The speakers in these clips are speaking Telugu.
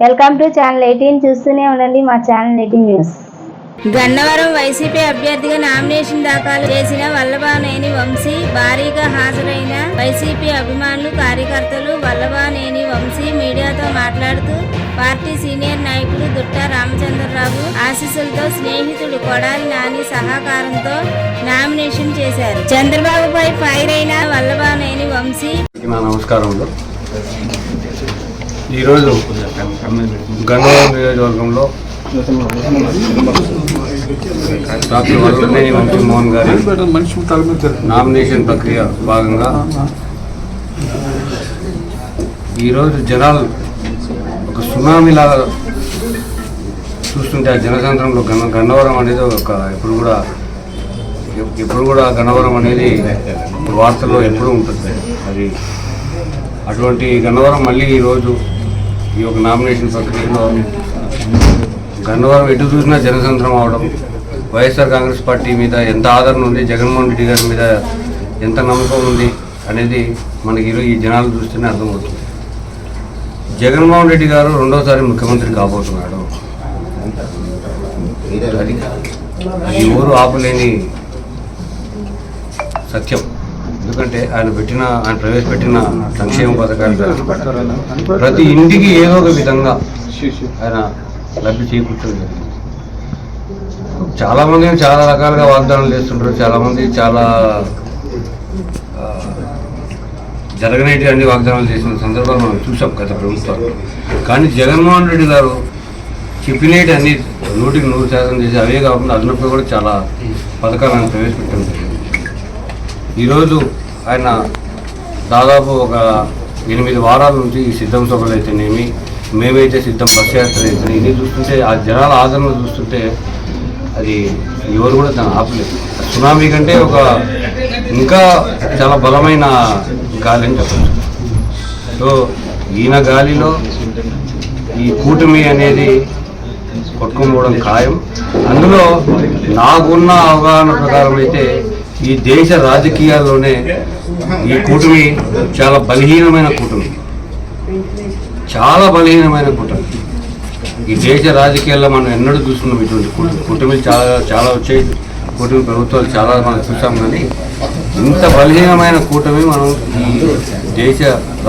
వెల్కమ్ టు ఛానల్ ఎయిటీన్ చూస్తూనే ఉండండి మా channel eighteen news Gannavaram YCP అభ్యర్థిగా నామినేషన్ దాఖలు చేసిన వల్లభానేని వంశీ భారీగా హాజరైన వైసీపీ అభిమానులు కార్యకర్తలు వల్లభానేని వంశీ మీడియాతో మాట్లాడుతూ పార్టీ సీనియర్ నాయకుడు దుట్ట రామచంద్రరావు ఆశీస్సులతో స్నేహితుడు కొడాలి నాని సహకారంతో నామినేషన్ చేశారు. చంద్రబాబుపై ఫైర్ అయిన వల్లభానేని వంశీ అందరికీ నా నమస్కారములు. ఈరోజు గన్నవరం నియోజకవర్గంలో డాక్టర్ వల్లభనేని వంశీమోహన్ గారి నామినేషన్ ప్రక్రియ భాగంగా ఈరోజు జనాలు ఒక సునామీలాగా చూస్తుంటే ఆ జనసంద్రంలో గన్న గన్నవరం అనేది ఒక ఎప్పుడు కూడా ఎప్పుడు కూడా గన్నవరం అనేది వార్తల్లో ఎప్పుడూ ఉంటుంది. అది అటువంటి గన్నవరం మళ్ళీ ఈరోజు ఈ యొక్క నామినేషన్ ప్రక్రియలో గన్నవరం ఎటు చూసినా జనసంద్రం అవడం వైఎస్ఆర్ కాంగ్రెస్ పార్టీ మీద ఎంత ఆదరణ ఉంది జగన్మోహన్ రెడ్డి గారి మీద ఎంత నమ్మకం ఉంది అనేది మనకి ఈరోజు ఈ జనాలు చూస్తేనే అర్థమవుతుంది. జగన్మోహన్ రెడ్డి గారు రెండోసారి ముఖ్యమంత్రి కాబోతున్నాడు. అది ఎవరు ఆపలేని సత్యం. ఎందుకంటే ఆయన పెట్టిన ఆయన ప్రవేశపెట్టిన సంక్షేమ పథకాలు ప్రతి ఇంటికి ఏదో ఒక విధంగా ఆయన లబ్ధి చేకూర్చడం చాలామంది చాలా రకాలుగా వాగ్దానాలు చేస్తుంటారు. చాలామంది చాలా జరగనేటి అన్ని వాగ్దానాలు చేసిన సందర్భాలు మనం చూసాం గత ప్రభుత్వాలు. కానీ జగన్మోహన్ రెడ్డి గారు చెప్పినేటి అన్ని నూటికి నూరు శాతం చేసి అవే కాకుండా అదనపు కూడా చాలా పథకాలను ప్రవేశపెట్టడం జరిగింది. ఈరోజు ఆయన దాదాపు ఒక ఎనిమిది వారాల నుంచి ఈ సిద్ధం సభలు అయితేనేమి మేమైతే సిద్ధం బస్ యాత్ర అయితే ఇది చూస్తుంటే ఆ జనాల ఆదరణ చూస్తుంటే అది ఎవరు కూడా దాన్ని ఆపలేదు. సునామీ కంటే ఒక ఇంకా చాలా బలమైన గాలి అని చెప్పచ్చు. సో ఈయన గాలిలో ఈ కూటమి అనేది కొట్టుకుపోవడం ఖాయం. అందులో నాకున్న అవగాహన ప్రకారం అయితే ఈ దేశ రాజకీయాల్లోనే ఈ కూటమి చాలా బలహీనమైన కూటమి. చాలా బలహీనమైన కూటమి. ఈ దేశ రాజకీయాల్లో మనం ఎన్నడూ చూసుకున్నాం ఇటువంటి కూటమి కూటమిలు చాలా చాలా వచ్చాయి. కూటమి ప్రభుత్వాలు చాలా మనం చూసాం కానీ ఇంత బలహీనమైన కూటమి మనం ఈ దేశ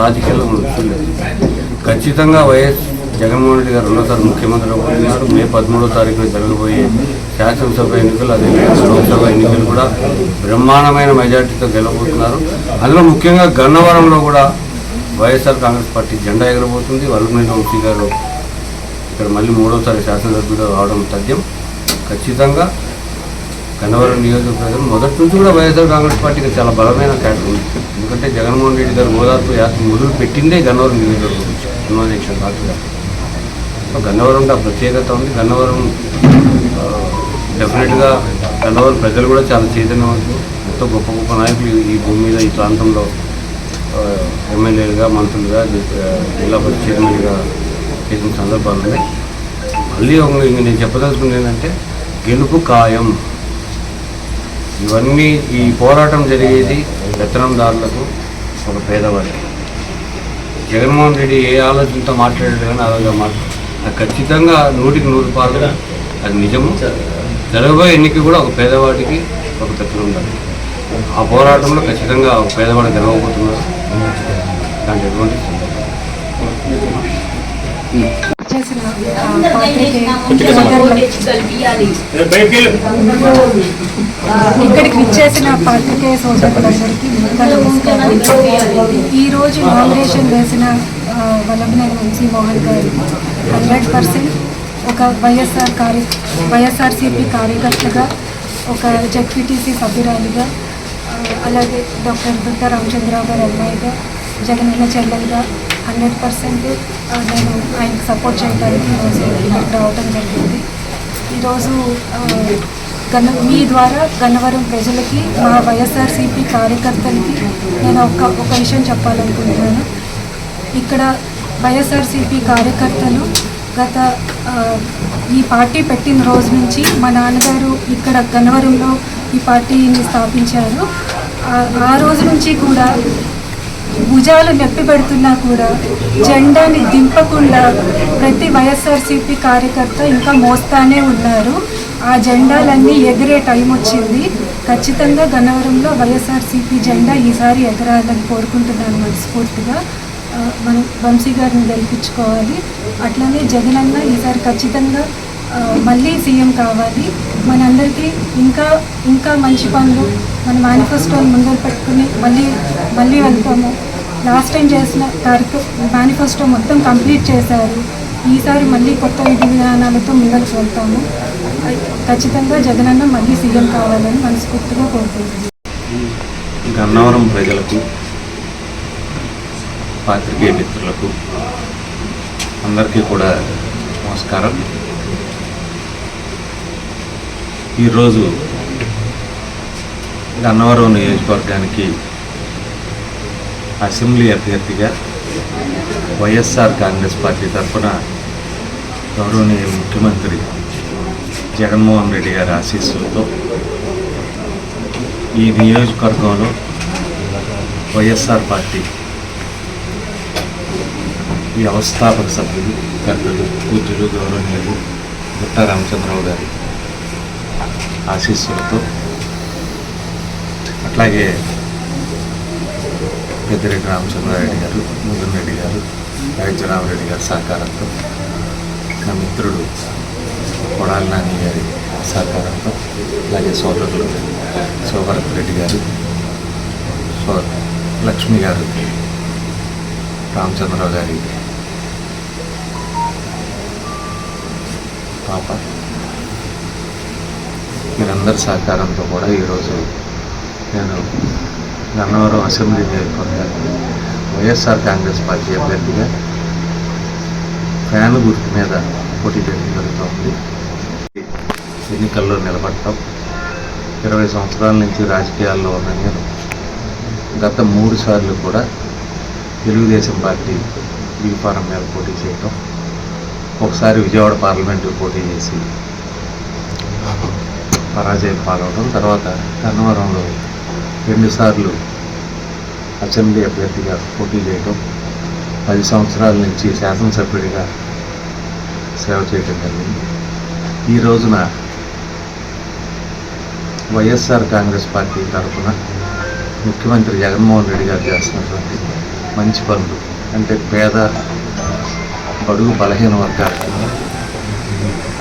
రాజకీయాల్లో మనం చూడలేదు. ఖచ్చితంగా వైఎస్ జగన్మోహన్ రెడ్డి గారు రెండోసారి ముఖ్యమంత్రి అవుతున్నారు. మే పదమూడో తారీఖున జరగబోయే శాసనసభ ఎన్నికలు అదే లోక్సభ ఎన్నికలు కూడా బ్రహ్మాండమైన మెజార్టీతో గెలవబోతున్నారు. అందులో ముఖ్యంగా గన్నవరంలో కూడా వైఎస్ఆర్ కాంగ్రెస్ పార్టీ జెండా ఎగరబోతుంది. వరలమేని వంశీ గారు ఇక్కడ మళ్ళీ మూడోసారి శాసనసభ్యుడు రావడం తథ్యం. ఖచ్చితంగా గన్నవరం నియోజకవర్గం మొదటి నుంచి కూడా వైఎస్ఆర్ కాంగ్రెస్ పార్టీకి చాలా బలమైన క్యాటర్ ఉంది. ఎందుకంటే జగన్మోహన్ రెడ్డి గారు ఓదార్పు యాత్ర మొదలు పెట్టిందే గన్నవరం నియోజకవర్గం నుంచి. కన్వెన్షన్ డాక్టర్ గారు. గన్నవరంలో ఆ ప్రత్యేకత ఉంది. గన్నవరం డెఫినెట్గా గన్నవరం ప్రజలు కూడా చాలా చైతన్యవంతులు ఎంతో గొప్ప గొప్ప నాయకులు ఈ- భూమి మీద ఈ ప్రాంతంలో ఎమ్మెల్యేలుగా మంత్రులుగా జిల్లా పరిషత్ చైర్మన్గా చేసిన సందర్భాలు ఉన్నాయి మళ్ళీ ఒక ఇంక నేను చెప్పదలుచుకుంది ఏంటంటే గెలుపు ఖాయం. ఇవన్నీ ఈ పోరాటం జరిగేది పెత్తనందారులకు ఒక పేదవాడికి జగన్మోహన్ రెడ్డి ఏ ఆలోచనతో మాట్లాడాడు కానీ అలాగా మాట్లాడు ఖచ్చితంగా నూటికి నూరు పాలు అది నిజము. జరగబోయే ఎన్నిక కూడా ఒక పేదవాడికి ఒక తప్పులు ఉండాలి. ఆ పోరాటంలో ఖచ్చితంగా ఒక పేదవాడు గెలవబోతున్నారు. దాంట్లో ఎటువంటి ఇక్కడికి విచ్చేసిన పాత్రికేయ సోదరులందరికీ నమస్కారం. ఈరోజు నామినేషన్ వేసిన వల్లభనేని వంశీ మోహన్ గారు హండ్రెడ్ పర్సెంట్ ఒక వైఎస్ఆర్ కార్య వైఎస్ఆర్సీపీ కార్యకర్తగా ఒక జెడ్పీటీసీ సభ్యురాలిగా అలాగే డాక్టర్ దుద్ద రామచంద్రరావు గారు అమ్మాయిగా జగనన్న చెల్లెలుగా హండ్రెడ్ పర్సెంట్ నేను ఆయనకు సపోర్ట్ చేయడానికి ఈరోజు జరిగింది. ఈరోజు గన్న మీ ద్వారా గన్నవరం ప్రజలకి మా వైఎస్ఆర్సీపీ కార్యకర్తలకి నేను ఒక ఒక విషయం చెప్పాలనుకుంటున్నాను. ఇక్కడ వైఎస్ఆర్సీపీ కార్యకర్తలు గత ఈ పార్టీ పెట్టిన రోజు నుంచి మా నాన్నగారు ఇక్కడ గన్నవరంలో ఈ పార్టీని స్థాపించారు. ఆ- రోజు నుంచి కూడా భుజాలు నొప్పి పెడుతున్నా కూడా జెండాని దింపకుండా ప్రతి వైఎస్ఆర్సీపీ కార్యకర్త ఇంకా మోస్తానే ఉన్నారు. ఆ జెండాలన్నీ ఎగిరే టైం వచ్చింది. ఖచ్చితంగా గన్నవరంలో వైఎస్ఆర్సీపీ జెండా ఈసారి ఎగరాలని కోరుకుంటున్నాను మనస్ఫూర్తిగా. వంశీ గారిని గెలిపించుకోవాలి. అట్లనే జగన్ అన్న ఈసారి ఖచ్చితంగా మళ్ళీ సీఎం కావాలి. మనందరికీ ఇంకా ఇంకా మంచి పనులు మన మేనిఫెస్టోని ముందర పెట్టుకుని మళ్ళీ మళ్ళీ వెళ్తాము. లాస్ట్ టైం చేసిన కార్యక్రమం మేనిఫెస్టో మొత్తం కంప్లీట్ చేశారు. ఈసారి మళ్ళీ కొత్త విధి విధానాలతో ముందరకు వెళ్తాము ఖచ్చితంగా జగనన్న మళ్ళీ సీఎం కావాలని మనస్ఫూర్తిగా కోరుకుంటున్నాను. గన్నవరం ప్రజలకు పాత్రికేయ మిత్రులకు అందరికీ కూడా నమస్కారం. ఈరోజు గన్నవరం నియోజకవర్గానికి అసెంబ్లీ అభ్యర్థిగా వైఎస్ఆర్ కాంగ్రెస్ పార్టీ తరఫున గౌరవనీయ ముఖ్యమంత్రి జగన్మోహన్ రెడ్డి గారి ఆశీస్సులతో ఈ నియోజకవర్గంలో వైఎస్ఆర్ పార్టీ వ్యవస్థాపక సభ్యులు పెద్దలు పూజ్యులు గౌరవనీయులు గుట్ట రామచంద్రరావు గారి ఆశీస్సులతో అట్లాగే పెద్దిరెడ్డి రామచంద్రారెడ్డి గారు ముదున్ రెడ్డి గారు రామరెడ్డి గారి సహకారంతో నా మిత్రుడు కొడాలి నాని గారి సహకారంతో అలాగే సోదరులు శోభరత్ రెడ్డి గారు సో లక్ష్మి గారు రామచంద్రరావు గారి పాప. మీరందరి సహకారంతో కూడా ఈరోజు నేను గన్నవరం అసెంబ్లీ నియోజకవర్గానికి వైఎస్ఆర్ కాంగ్రెస్ పార్టీ అభ్యర్థిగా ఫ్యాన్ గుర్తు మీద పోటీ చేయడం జరుగుతోంది. ఎన్నికల్లో నిలబడటం ఇరవై సంవత్సరాల నుంచి రాజకీయాల్లో ఉన్న నేను గత మూడు సార్లు కూడా తెలుగుదేశం పార్టీ బీ ఫారం మీద పోటీ చేయటం ఒకసారి విజయవాడ పార్లమెంటు పోటీ చేసి పరాజయం పాలవడం తర్వాత కన్నవరంలో రెండుసార్లు అసెంబ్లీ అభ్యర్థిగా పోటీ చేయడం పది సంవత్సరాల నుంచి శాసనసభ్యుడిగా సేవ చేయటం జరిగింది. ఈ రోజున వైఎస్ఆర్ కాంగ్రెస్ పార్టీ తరఫున ముఖ్యమంత్రి జగన్మోహన్ రెడ్డి గారు చేస్తున్నటువంటి మంచి పనులు అంటే పేద బడుగు బలహీన వర్గాలకు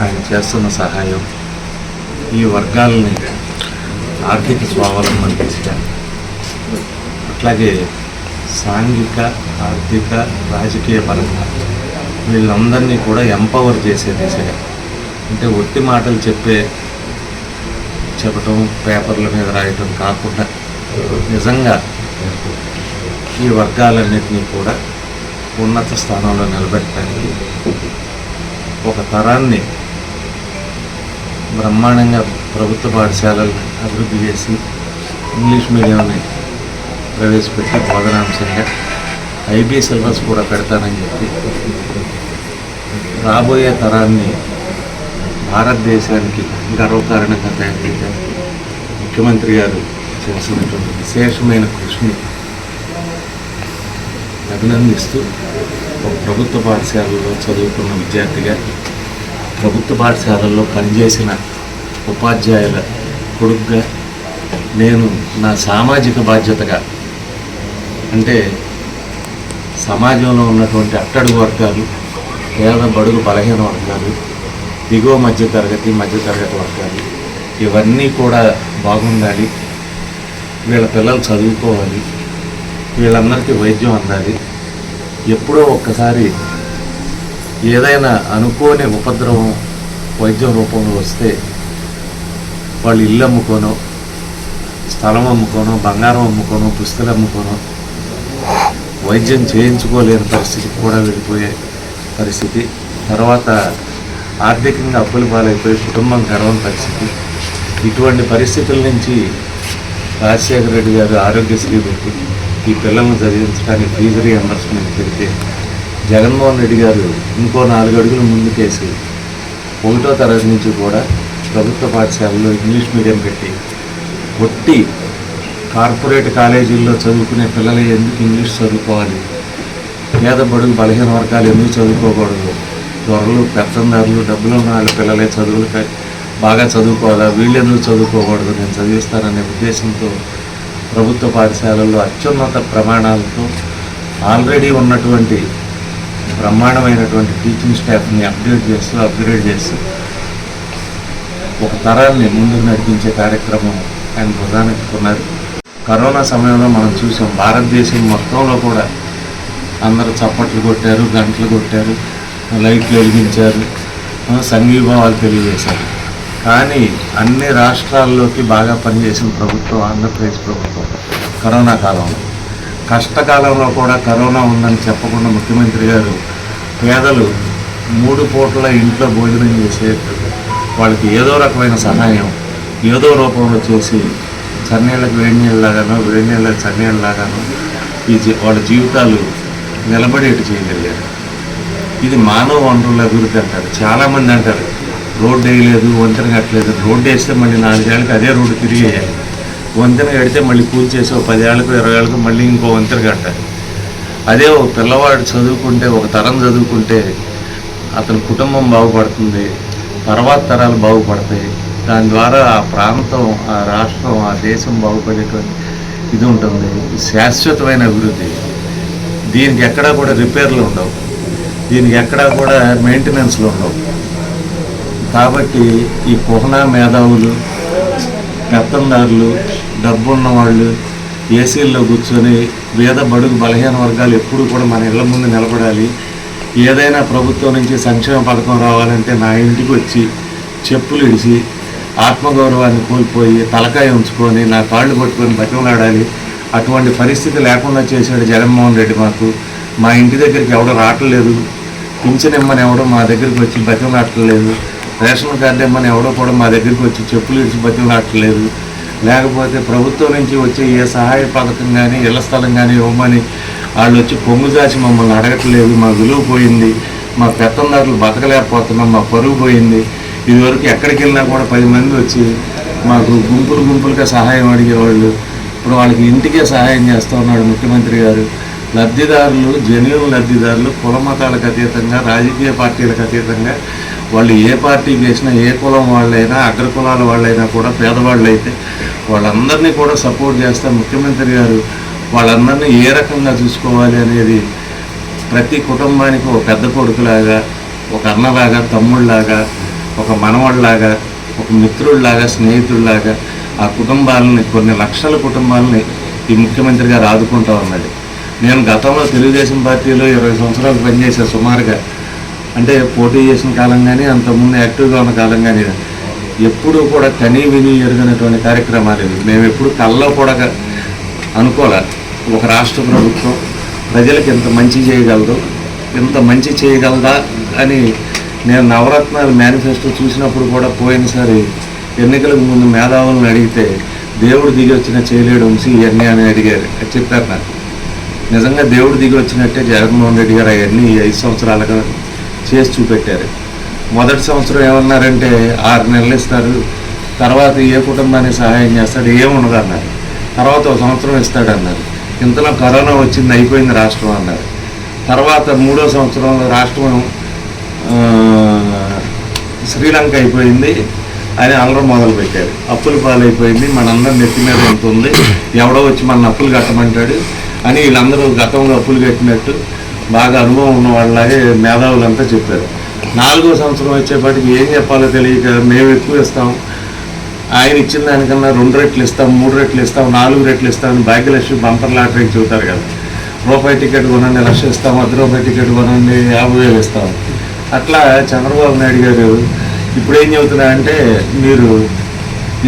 ఆయన చేస్తున్న సహాయం ఈ వర్గాలని ఆర్థిక స్వావలంబన దిశగా అట్లాగే సాంఘిక ఆర్థిక రాజకీయ పరంగా వీళ్ళందరినీ కూడా ఎంపవర్ చేసే దిశగా అంటే ఒట్టి మాటలు చెప్పే చెప్పటం పేపర్ల మీద రాయటం కాకుండా నిజంగా ఈ వర్గాలన్నింటినీ కూడా ఉన్నత స్థానంలో నిలబెట్టడానికి ఒక తరాన్ని బ్రహ్మాండంగా ప్రభుత్వ పాఠశాలలను అభివృద్ధి చేసి ఇంగ్లీష్ మీడియంని ప్రవేశపెట్టి బోధనాంశంగా ఐబీ సిలబస్ కూడా పెడతానని చెప్పి రాబోయే తరాన్ని భారతదేశానికి గర్వకారణంగా తయారు చేయడానికి ముఖ్యమంత్రి గారు చేసినటువంటి విశేషమైన కృషిని అభినందిస్తూ ఒక ప్రభుత్వ పాఠశాలలో చదువుకున్న విద్యార్థిగా ప్రభుత్వ పాఠశాలల్లో పనిచేసిన ఉపాధ్యాయుల కొడుకుగా నేను నా సామాజిక బాధ్యతగా అంటే సమాజంలో ఉన్నటువంటి అట్టడుగు వర్గాలు పేద బడుగు బలహీన వర్గాలు దిగువ మధ్య తరగతి మధ్య తరగతి వర్గాలు ఇవన్నీ కూడా బాగుండాలి. వీళ్ళ పిల్లలు చదువుకోవాలి. వీళ్ళందరికీ వైద్యం అందాలి. ఎప్పుడో ఒక్కసారి ఏదైనా అనుకోని ఉపద్రవం వైద్యం రూపంలో వస్తే వాళ్ళు ఇల్లు అమ్ముకోనో స్థలం అమ్ముకోనో బంగారం అమ్ముకోనో పుస్తకాలు అమ్ముకోనో వైద్యం చేయించుకోలేని పరిస్థితికి కూడా వెళ్ళిపోయే పరిస్థితి. తర్వాత ఆర్థికంగా అప్పులు పాలైపోయి కుటుంబం గర్వం పరిస్థితి. ఇటువంటి పరిస్థితుల నుంచి రాజశేఖర రెడ్డి గారు ఆరోగ్యశ్రీ పెట్టి ఈ పిల్లలను చదివించడానికి ఫీజు రీఎంబర్స్మెంట్ పెడితే జగన్మోహన్ రెడ్డి గారు ఇంకో నాలుగు అడుగులు ముందుకేసి ఒకటో తరగతి నుంచి కూడా ప్రభుత్వ పాఠశాలలో ఇంగ్లీష్ మీడియం పెట్టి కొట్టి కార్పొరేట్ కాలేజీల్లో చదువుకునే పిల్లలు ఎందుకు ఇంగ్లీష్ చదువుకోవాలి? పేద బడుగు బలహీన వర్గాలు ఎందుకు చదువుకోకూడదు? దొరలు పెత్తందారులు డబ్బులు ఉన్న వాళ్ళ పిల్లలే చదువులు బాగా చదువుకోవాలా? వీళ్ళు ఎందుకు చదువుకోకూడదు? నేను చదివిస్తాననే ఉద్దేశంతో ప్రభుత్వ పాఠశాలల్లో అత్యున్నత ప్రమాణాలతో ఆల్రెడీ ఉన్నటువంటి బ్రహ్మాండమైనటువంటి టీచింగ్ స్టాఫ్ని అప్డేట్ చేస్తూ అప్గ్రేడ్ చేస్తూ ఒక తరాన్ని ముందుకు నడిపించే కార్యక్రమం ఆయన ప్రధానెత్తుకున్నారు కరోనా సమయంలో మనం చూసాం భారతదేశం మొత్తంలో కూడా అందరూ చప్పట్లు కొట్టారు గంటలు కొట్టారు లైట్లు వెలిగించారు సంఘీభావాలు తెలియజేశారు. కానీ అన్ని రాష్ట్రాల్లోకి బాగా పనిచేసిన ప్రభుత్వం ఆంధ్రప్రదేశ్ ప్రభుత్వం కరోనా కాలంలో. కష్టకాలంలో కూడా కరోనా ఉందని చెప్పకుండా ముఖ్యమంత్రి గారు పేదలు మూడు పూటల ఇంట్లో భోజనం చేసే వాళ్ళకి ఏదో రకమైన సహాయం ఏదో రూపంలో చేసి చన్నీళ్ళకి వేడి నీళ్ళలాగానో వేడి నీళ్ళకి చన్నీళ్ళలాగానో ఈ వాళ్ళ జీవితాలు నిలబడేట్టు చేయగలిగారు. ఇది మానవ వనరుల అభివృద్ధి అంటారు చాలామంది అంటారు. రోడ్డు వేయలేదు వంతెన కట్టలేదు. రోడ్డు వేస్తే మళ్ళీ నాలుగేళ్ళకి అదే రోడ్డు తిరిగి వేయాలి. వంతెన కడితే మళ్ళీ పూజ చేసి ఒక పది ఏళ్ళకు ఇరవై ఏళ్ళకు మళ్ళీ ఇంకో వంతెన కట్టాలి. అదే ఒక పిల్లవాడు చదువుకుంటే ఒక తరం చదువుకుంటే అతని కుటుంబం బాగుపడుతుంది తర్వాత తరాలు బాగుపడతాయి. దాని ద్వారా ఆ ప్రాంతం ఆ రాష్ట్రం ఆ దేశం బాగుపడేటువంటి ఇది ఉంటుంది. శాశ్వతమైన అభివృద్ధి. దీనికి ఎక్కడా కూడా రిపేర్లు ఉండవు. దీనికి ఎక్కడా కూడా మెయింటెనెన్స్లు ఉండవు. కాబట్టి ఈ కుహనా మేధావులు పెత్తందారులు డబ్బు ఉన్నవాళ్ళు ఏసీల్లో కూర్చొని వేద బడుగు బలహీన వర్గాలు ఎప్పుడు కూడా మన ఇళ్ళ ముందు నిలబడాలి. ఏదైనా ప్రభుత్వం నుంచి సంక్షేమ పథకం రావాలంటే నా ఇంటికి వచ్చి చెప్పులు ఇడిచి ఆత్మగౌరవాన్ని కోల్పోయి తలకాయ ఉంచుకొని నా కాళ్ళు పట్టుకొని బతిమలాడాలి. అటువంటి పరిస్థితి లేకుండా చేశాడు జగన్మోహన్ రెడ్డి మాకు. మా ఇంటి దగ్గరికి ఎవడో రావట్లేదు. పింఛన్ ఇమ్మని ఎవడో మా దగ్గరికి వచ్చి బతిమలాడట్లేదు. రేషన్ కార్డు ఇమ్మని ఎవడో కూడా మా దగ్గరికి వచ్చి చెప్పులు ఇచ్చి బతిమలాడట్లేదు. లేకపోతే ప్రభుత్వం నుంచి వచ్చే ఏ సహాయ పథకం కానీ ఇళ్ళ స్థలం కానీ ఇవ్వమని వాళ్ళు వచ్చి పొంగు దాచి మమ్మల్ని అడగట్లేదు. మా విలువ పోయింది. మా పెత్తందారులు బతకలేకపోతున్నాం. మా పరుగు పోయింది. ఇదివరకు ఎక్కడికి వెళ్ళినా కూడా పది మంది వచ్చి మాకు గుంపులు గుంపులుగా సహాయం అడిగేవాళ్ళు. ఇప్పుడు వాళ్ళకి ఇంటికే సహాయం చేస్తూ ఉన్నాడు ముఖ్యమంత్రి గారు. లబ్ధిదారులు జన్యుల లబ్ధిదారులు కుల మతాలకు అతీతంగా రాజకీయ పార్టీలకు అతీతంగా వాళ్ళు ఏ పార్టీకి వేసినా ఏ కులం వాళ్ళైనా అగ్ర కులాల వాళ్ళైనా కూడా పేదవాళ్ళు అయితే వాళ్ళందరినీ కూడా సపోర్ట్ చేస్తా ముఖ్యమంత్రి గారు వాళ్ళందరినీ ఏ రకంగా చూసుకోవాలి అనేది ప్రతి కుటుంబానికి ఒక పెద్ద కొడుకులాగా ఒక అన్నలాగా తమ్ముళ్ళలాగా ఒక మనవాళ్ళలాగా ఒక మిత్రుడిలాగా స్నేహితుడిలాగా ఆ కుటుంబాలని కొన్ని లక్షల కుటుంబాలని ఈ ముఖ్యమంత్రి గారు ఆదుకుంటా ఉన్నాడు నేను గతంలో తెలుగుదేశం పార్టీలో ఇరవై సంవత్సరాలు పనిచేసే సుమారుగా అంటే పోటీ చేసిన కాలం కానీ అంతకుముందు యాక్టివ్గా ఉన్న కాలం కానీ ఎప్పుడూ కూడా కనీ విని ఎరుగనటువంటి కార్యక్రమాలు ఇవి. మేము ఎప్పుడు కళ్ళలో కూడా అనుకోలే. ఒక రాష్ట్ర ప్రభుత్వం ప్రజలకు ఇంత మంచి చేయగలదు ఇంత మంచి చేయగలదా అని నేను నవరత్నాలు మేనిఫెస్టో చూసినప్పుడు కూడా పోయినసారి ఎన్నికలకు ముందు మేధావులను అడిగితే దేవుడు దిగి వచ్చిన చేయలేడు వంశీ ఇవన్నీ అని అడిగారు. అది చెప్పారు నాకు. నిజంగా దేవుడు దిగి వచ్చినట్టే జగన్మోహన్ రెడ్డి గారు అవన్నీ ఐదు సంవత్సరాలుగా చేసి చూపెట్టారు. మొదటి సంవత్సరం ఏమన్నారంటే ఆరు నెలలు ఇస్తారు తర్వాత ఏ కుటుంబానికి సహాయం చేస్తాడు ఏముండదు అన్నారు. తర్వాత ఒక సంవత్సరం ఇస్తాడు అన్నారు. ఇంతలో కరోనా వచ్చింది అయిపోయింది రాష్ట్రం అన్నారు. తర్వాత మూడో సంవత్సరంలో రాష్ట్రం శ్రీలంక అయిపోయింది అని అల్లరం మొదలు పెట్టారు అప్పుల పాలైపోయింది మనందరం నెత్తి మీద ఎంత ఉంది ఎవడో వచ్చి మన అప్పులు కట్టమంటాడు అని వీళ్ళందరూ గతంలో అప్పులు కట్టినట్టు బాగా అనుభవం ఉన్న వాళ్ళలాగే మేధావులంతా చెప్పారు. నాలుగో సంవత్సరం వచ్చేపాటికి ఏం చెప్పాలో తెలియక మేము ఎక్కువ ఇస్తాం. ఆయన ఇచ్చిన దానికన్నా రెండు రెట్లు ఇస్తాం మూడు రెట్లు ఇస్తాం నాలుగు రెట్లు ఇస్తాం భాగ్యలక్ష్మి బంపర్ లాటరీకి చెబుతారు కదా. రూపాయి టికెట్ కొనండి లక్ష ఇస్తాం అర్ధ రూపాయి టికెట్ కొనండి యాభై వేలు ఇస్తాం. అట్లా చంద్రబాబు నాయుడు గారు ఇప్పుడు ఏం చెబుతున్నా అంటే మీరు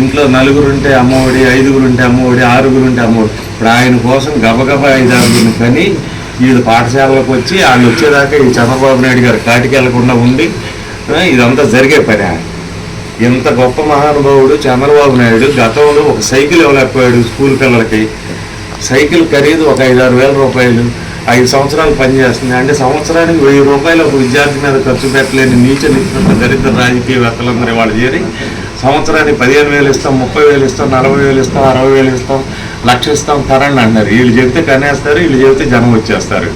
ఇంట్లో నలుగురు ఉంటే అమ్మఒడి ఐదుగురు ఉంటే అమ్మఒడి ఆరుగురు ఉంటే అమ్మఒడి. ఇప్పుడు ఆయన కోసం గబగబా ఐదారుగురిని కానీ వీళ్ళు పాఠశాలకు వచ్చి వాళ్ళు వచ్చేదాకా ఈ చంద్రబాబు నాయుడు గారు కాటికి వెళ్ళకుండా ఉండి ఇదంతా జరిగే పని ఇంత గొప్ప మహానుభావుడు చంద్రబాబు నాయుడు. గతంలో ఒక సైకిల్ ఇవ్వలేకపోయాడు స్కూల్ పిల్లలకి. సైకిల్ ఖరీదు ఒక ఐదు ఆరు వేల రూపాయలు. ఐదు సంవత్సరాలు పనిచేస్తుంది అంటే సంవత్సరానికి వెయ్యి రూపాయలు ఒక విద్యార్థి మీద ఖర్చు పెట్టలేని నీచ నిపుణుల దరిద్ర రాజకీయవేత్తలందరూ వాళ్ళు చేరి సంవత్సరానికి పదిహేను వేలు ఇస్తాం ముప్పై వేలు ఇస్తాం నలభై వేలు ఇస్తాం అరవై వేలు ఇస్తాం లక్షిస్తాం కరెంట్ అంటున్నారు. వీళ్ళు చెబితే కనేస్తారు వీళ్ళు చెబితే జనం వచ్చేస్తారు.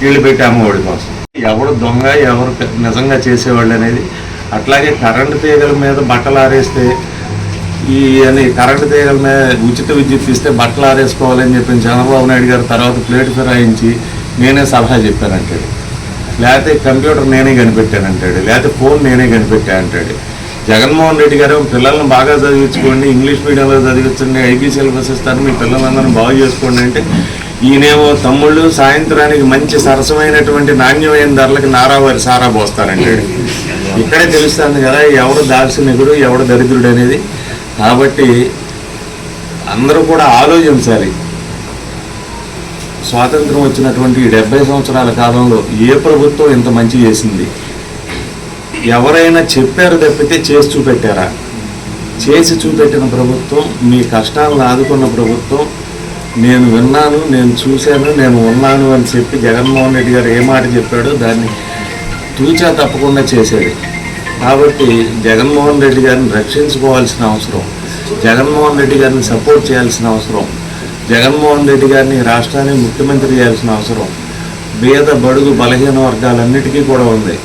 వీళ్ళు పెట్టి అమ్మఒడి కోసం ఎవడు దొంగ ఎవరు నిజంగా చేసేవాళ్ళు అనేది అట్లాగే కరెంటు తీగల మీద బట్టలు ఆరేస్తే ఈ అని కరెంటు తీగల మీద ఉచిత విద్యుత్ ఇస్తే బట్టలు ఆరేసుకోవాలని చెప్పి చంద్రబాబు నాయుడు గారు తర్వాత ప్లేట్ ఫిరాయించి నేనే సలహా చెప్పానంటాడు లేకపోతే కంప్యూటర్ నేనే కనిపెట్టానంటాడు లేకపోతే ఫోన్ నేనే కనిపెట్టా అంటాడు. జగన్మోహన్ రెడ్డి గారు పిల్లల్ని బాగా చదివించుకోండి ఇంగ్లీష్ మీడియంలో చదివించండి ఐబీ సిలబస్ ఇస్తారు మీ పిల్లలందరినీ బాగు చేసుకోండి అంటే ఈయనేమో తమ్ముళ్ళు సాయంత్రానికి మంచి సరసమైనటువంటి నాణ్యమైన ధరలకు నారావారి సారా పోస్తారంటాడు ఇక్కడే తెలుస్తుంది కదా ఎవడు దార్శనికుడు ఎవడు దరిద్రుడు అనేది. కాబట్టి అందరూ కూడా ఆలోచించాలి. స్వాతంత్రం వచ్చినటువంటి ఈ డెబ్బై సంవత్సరాల కాలంలో ఏ ప్రభుత్వం ఇంత మంచి చేసింది? ఎవరైనా చెప్పారు తప్పితే చేసి చూపెట్టారా? చేసి చూపెట్టిన ప్రభుత్వం మీ కష్టాలను ఆదుకున్న ప్రభుత్వం నేను విన్నాను నేను చూశాను నేను ఉన్నాను అని చెప్పి జగన్మోహన్ రెడ్డి గారు ఏ మాట చెప్పాడో దాన్ని తూచా తప్పకుండా చేసేది కాబట్టి జగన్మోహన్ రెడ్డి గారిని రక్షించుకోవాల్సిన అవసరం జగన్మోహన్ రెడ్డి గారిని సపోర్ట్ చేయాల్సిన అవసరం జగన్మోహన్ రెడ్డి గారిని రాష్ట్రాన్ని ముఖ్యమంత్రి చేయాల్సిన అవసరం పేద బడుగు బలహీన వర్గాలన్నిటికీ కూడా ఉంది.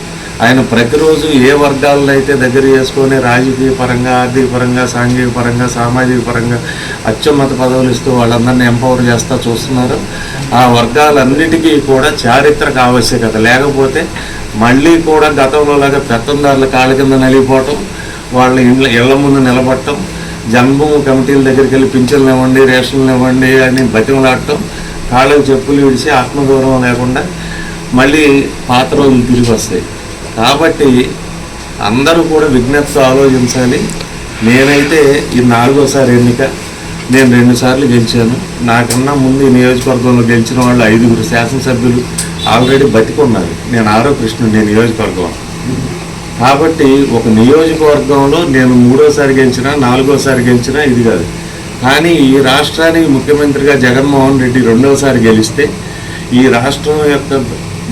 ఆయన ప్రతిరోజు ఏ వర్గాలను అయితే దగ్గర చేసుకొని రాజకీయ పరంగా ఆర్థిక పరంగా సాంఘిక పరంగా సామాజిక పరంగా అత్యున్నత పదవులు ఇస్తూ వాళ్ళందరినీ ఎంపవర్ చేస్తా చూస్తున్నారు. ఆ వర్గాలన్నిటికీ కూడా చారిత్రక ఆవశ్యకత. లేకపోతే మళ్ళీ కూడా గతంలో లాగా పెత్తందారుల కాళ్ళ కింద నలిగిపోవటం వాళ్ళ ఇండ్ల ఇళ్ళ ముందు నిలబడటం జన్మభూమి కమిటీల దగ్గరికి వెళ్ళి పింఛన్లు ఇవ్వండి రేషన్లు ఇవ్వండి అని బతిమలాడటం కాళ్ళకు చెప్పులు విడిచి ఆత్మగౌరవం లేకుండా మళ్ళీ పాత రోజులు తిరిగి వస్తాయి. కాబట్టి అందరూ కూడా విజ్ఞప్తి ఆలోచించాలి. నేనైతే ఈ నాలుగోసారి ఎన్నిక నేను రెండుసార్లు గెలిచాను. నాకన్నా ముందు ఈ నియోజకవర్గంలో గెలిచిన వాళ్ళు ఐదుగురు శాసనసభ్యులు ఆల్రెడీ బతికున్నారు. నేను ఆరో కృష్ణుడు నేను నియోజకవర్గం కాబట్టి ఒక నియోజకవర్గంలో నేను మూడోసారి గెలిచినా నాలుగోసారి గెలిచినా ఇది కాదు. కానీ ఈ రాష్ట్రానికి ముఖ్యమంత్రిగా జగన్మోహన్ రెడ్డి రెండోసారి గెలిస్తే ఈ రాష్ట్రం యొక్క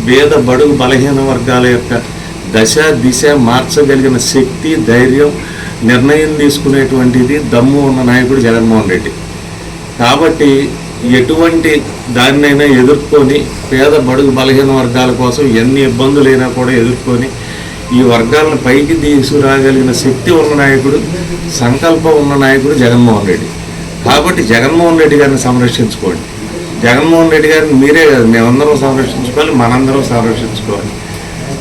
పేద బడుగు బలహీన వర్గాల యొక్క దశ దిశ మార్చగలిగిన శక్తి ధైర్యం నిర్ణయం తీసుకునేటువంటిది దమ్ము ఉన్న నాయకుడు జగన్మోహన్ రెడ్డి. కాబట్టి ఎటువంటి దాన్నైనా ఎదుర్కొని పేద బడుగు బలహీన వర్గాల కోసం ఎన్ని ఇబ్బందులైనా కూడా ఎదుర్కొని ఈ వర్గాలను పైకి తీసుకురాగలిగిన శక్తి ఉన్న నాయకుడు సంకల్పం ఉన్న నాయకుడు జగన్మోహన్ రెడ్డి. కాబట్టి జగన్మోహన్ రెడ్డి గారిని సంరక్షించుకోండి. జగన్మోహన్ రెడ్డి గారిని మీరే కాదు మేమందరం సంరక్షించుకోవాలి మనందరం సంరక్షించుకోవాలి.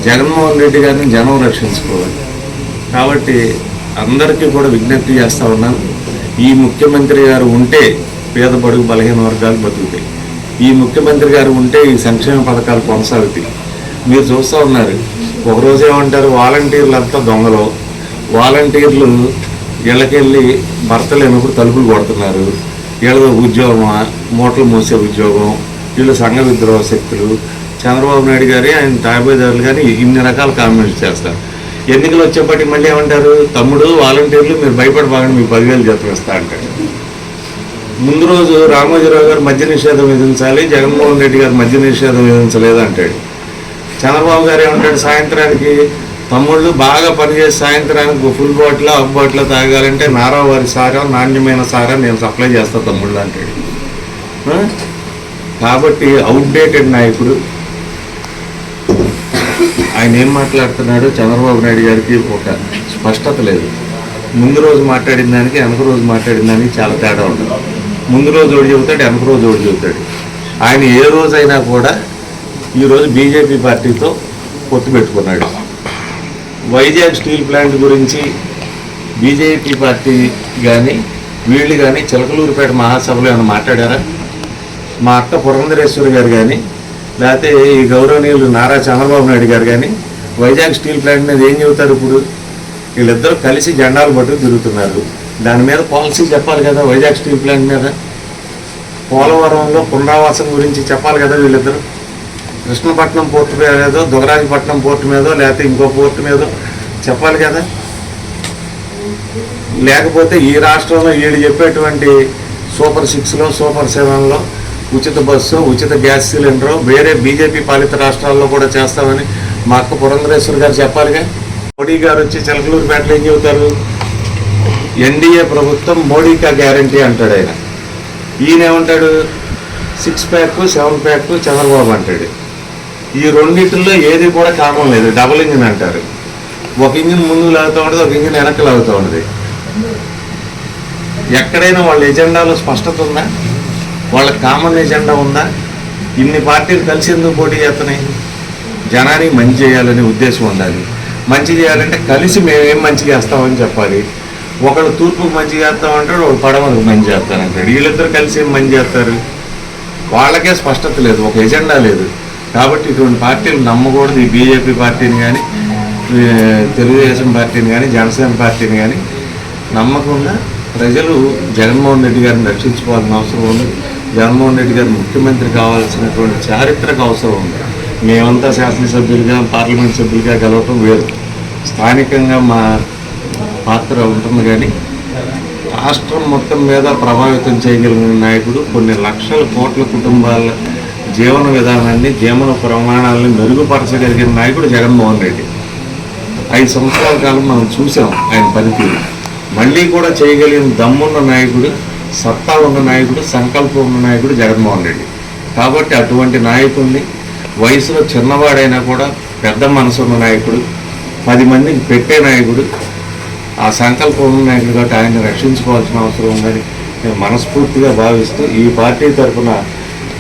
జగన్మోహన్ రెడ్డి గారిని జనం రక్షించుకోవాలి. కాబట్టి అందరికీ కూడా విజ్ఞప్తి చేస్తూ ఉన్నాను ఈ ముఖ్యమంత్రి గారు ఉంటే పేద బడుగు బలహీన వర్గాలు బతుకుతాయి. ఈ ముఖ్యమంత్రి గారు ఉంటే ఈ సంక్షేమ పథకాలు కొనసాగుతాయి. మీరు చూస్తూ ఉన్నారు ఒకరోజు ఏమంటారు వాలంటీర్లు అంతా దొంగలు. వాలంటీర్లు ఇళ్ళకెళ్ళి భర్త లేనప్పుడు తలుపులు కొడుతున్నారు. వీళ్ళ ఉద్యోగమా? మూటలు మూసే ఉద్యోగం. వీళ్ళు సంఘ విద్రోహ శక్తులు. చంద్రబాబు నాయుడు గారి ఆయన తాబేదారులు కానీ ఇన్ని రకాల కామెంట్స్ చేస్తారు. ఎన్నికలు వచ్చేప్పటికి మళ్ళీ ఏమంటారు? తమ్ముడు వాలంటీర్లు మీరు భయపడబాగండి మీకు పదివేలు జీతం ఇస్తా అంటాడు. ముందు రోజు రామోజీరావు గారు మద్య నిషేధం విధించాలి జగన్మోహన్ రెడ్డి గారు మద్య నిషేధం విధించలేదు అంటాడు. చంద్రబాబు గారు ఏమంటాడు? సాయంత్రానికి తమ్ముళ్ళు బాగా పనిచేసి సాయంత్రానికి ఫుల్ బాటిల్ హాఫ్ బాటిల్ తాగాలంటే నారావారి సారా నాణ్యమైన సారా నేను సప్లై చేస్తా తమ్ముళ్ళు అంటాడు. కాబట్టి అవుట్డేటెడ్ నాయకుడు ఆయన ఏం మాట్లాడుతున్నాడు? చంద్రబాబు నాయుడు గారికి ఒక స్పష్టత లేదు. ముందు రోజు మాట్లాడిన దానికి వెనక రోజు మాట్లాడిన దానికి చాలా తేడా ఉంటుంది ముందు రోజు ఒకటి చెబుతాడు? వెనక రోజు ఒకటి చెబుతాడు? ఆయన ఏ రోజైనా కూడా ఈరోజు బీజేపీ పార్టీతో పొత్తు పెట్టుకున్నాడు. వైజాగ్ స్టీల్ ప్లాంట్ గురించి బీజేపీ పార్టీ కానీ వీళ్ళు కానీ చిలకలూరుపేట మహాసభలో ఏమైనా మాట్లాడారా? మా అక్క పురంధరేశ్వరి గారు కానీ లేకపోతే ఈ గౌరవనీయులు నారా చంద్రబాబు నాయుడు గారు కానీ వైజాగ్ స్టీల్ ప్లాంట్ మీద ఏం చెబుతారు ఇప్పుడు? వీళ్ళిద్దరూ కలిసి జెండాలు పట్టుకు తిరుగుతున్నారు. దాని మీద పాలసీ చెప్పాలి కదా వైజాగ్ స్టీల్ ప్లాంట్ మీద? పోలవరంలో పునరావాసం గురించి చెప్పాలి కదా వీళ్ళిద్దరూ? కృష్ణపట్నం పోర్టు మీదో దుగరాజపట్నం పోర్టు మీదో లేకపోతే ఇంకో పోర్టు మీదో చెప్పాలి కదా? లేకపోతే ఈ రాష్ట్రంలో వీళ్ళు చెప్పేటువంటి సూపర్ సిక్స్లో సూపర్ సెవెన్లో ఉచిత బస్సు ఉచిత గ్యాస్ సిలిండరు వేరే బీజేపీ పాలిత రాష్ట్రాల్లో కూడా చేస్తామని మా అక్క పురంధరేశ్వర్ గారు చెప్పాలిగా. మోడీ గారు వచ్చి చిలకలూరుపేటలో ఏం చెబుతారు? ఎన్డీఏ ప్రభుత్వం మోడీకా గ్యారంటీ అంటాడు ఆయన. ఈయన ఏమంటాడు six pack seven pack Chandrababu అంటాడు. ఈ రెండింటిలో ఏది కూడా కామన్ లేదు డబుల్ ఇంజిన్ అంటారు. ఒక ఇంజిన్ ముందు లాగుతూ ఉండదు ఒక ఇంజిన్ వెనక్కి లాగుతూ ఉంటుంది. ఎక్కడైనా వాళ్ళ ఎజెండాలో స్పష్టత ఉందా? వాళ్ళ కామన్ ఎజెండా ఉందా? ఇన్ని పార్టీలు కలిసి ఎందుకు పోటీ చేస్తున్నాయి? జనానికి మంచి చేయాలనే ఉద్దేశం ఉండాలి. మంచి చేయాలంటే కలిసి మేమేం మంచి చేస్తామని చెప్పాలి. ఒకడు తూర్పుకు మంచి చేస్తామంటాడు ఒకడు పడమరకు మంచి చేస్తానంటాడు వీళ్ళిద్దరు కలిసి ఏం మంచి చేస్తారు? వాళ్ళకే స్పష్టత లేదు ఒక ఎజెండా లేదు. కాబట్టి ఇటువంటి పార్టీలు నమ్మకూడదు. ఈ బీజేపీ పార్టీని కానీ తెలుగుదేశం పార్టీని కానీ జనసేన పార్టీని కానీ నమ్మకుండా ప్రజలు జగన్మోహన్ రెడ్డి గారిని రక్షించుకోవాల్సిన అవసరం ఉంది. జగన్మోహన్ రెడ్డి గారు ముఖ్యమంత్రి కావాల్సినటువంటి చారిత్రక అవసరం ఉంది. మేమంతా శాసనసభ్యులుగా పార్లమెంట్ సభ్యులుగా గెలవటం వేరు. స్థానికంగా మా పాత్ర ఉంటుంది కానీ రాష్ట్రం మొత్తం మీద ప్రభావితం చేయగలిగిన నాయకుడు కొన్ని లక్షల కోట్ల కుటుంబాల జీవన విధానాన్ని జీవన ప్రమాణాలను మెరుగుపరచగలిగిన నాయకుడు జగన్మోహన్ రెడ్డి. ఐదు సంవత్సరాల కాలం మనం చూసాం ఆయన పనితీరు. మళ్ళీ కూడా చేయగలిగిన దమ్మున్న నాయకుడు సత్తా ఉన్న నాయకుడు సంకల్పం ఉన్న నాయకుడు జగన్మోహన్ రెడ్డి. కాబట్టి అటువంటి నాయకుడిని వయసులో చిన్నవాడైనా కూడా పెద్ద మనసు ఉన్న నాయకుడు పది మందికి పెట్టే నాయకుడు ఆ సంకల్పం ఉన్న నాయకుడు కాబట్టి ఆయన్ని రక్షించుకోవాల్సిన అవసరం ఉందని నేను మనస్ఫూర్తిగా భావిస్తూ ఈ పార్టీ తరఫున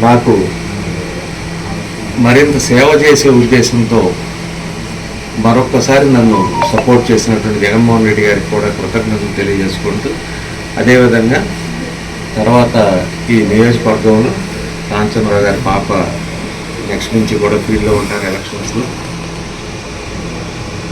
నాకు మరింత సేవ చేసే ఉద్దేశంతో మరొక్కసారి నన్ను సపోర్ట్ చేసినటువంటి జగన్మోహన్ రెడ్డి గారికి కూడా కృతజ్ఞతలు తెలియజేసుకుంటూ అదేవిధంగా తర్వాత ఈ నియోజకవర్గంలో కాంచనరావు గారి పాప నెక్స్ట్ నుంచి కూడా ఫీల్డ్లో ఉంటారు ఎలక్షన్స్లో